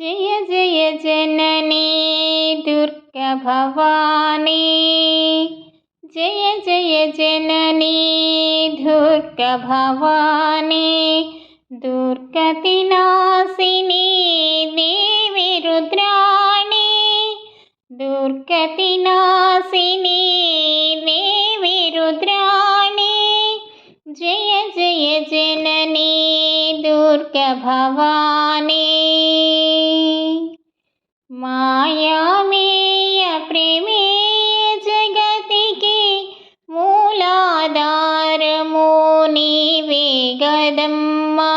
జయ జయ జననీ దుర్గ భవానీ. జయ జయ జననీ దుర్గభవానీ దుర్గతి నాశిని దేవి రుద్రాణి. దుర్గతి నాశిని దేవి రుద్రాణి. జయ జయ జననీ దుర్గ భవానీ. గదమ్మా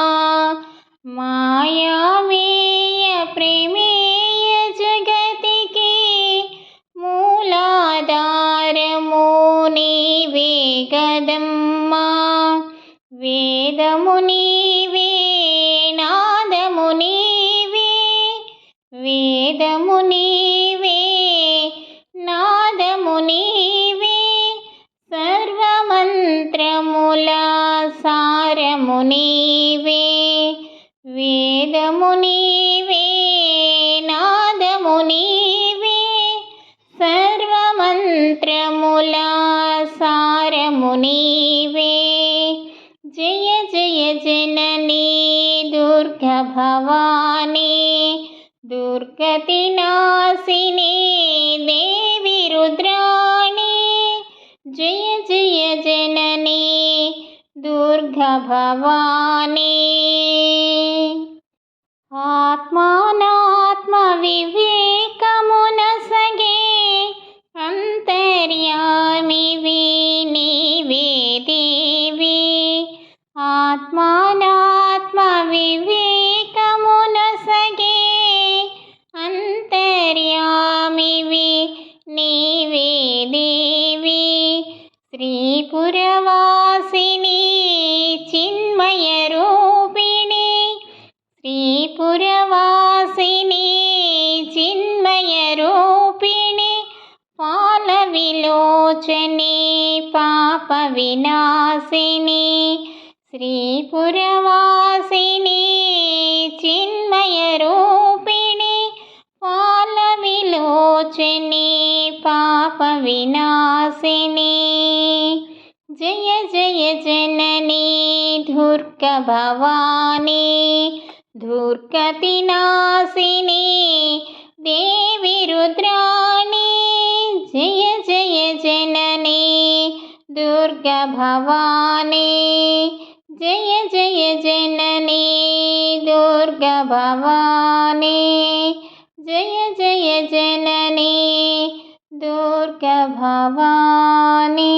మాయామేయ ప్రేమేయ జగతికి మూలాధారము నీవే కదమ్మా. వేదముని సారము నీవే వేదము నీవే నాదము నీవే. సర్వమంత్రముల సారము నీవే. జయ జయ జననీ దుర్గ భవానీ దుర్గతి నాశిని దేవి రుద్రాణి. జయ జయ జననీ దుర్గ భవానీ ఆత్మానాత్మ వివేకమున సగే అంతర్యామివి నీవే దేవి విమోచని పాప వినాశిని శ్రీపురవాసిని చిన్మయ రూపిణి పాల విలోచని పాప వినాశిని జయ జయ జనని దుర్గ భవాని దుర్గతి దుర్గ భవానీ జయ జయ జననీ దుర్గ భవానీ జయ జయ జననీ దుర్గ భవానీ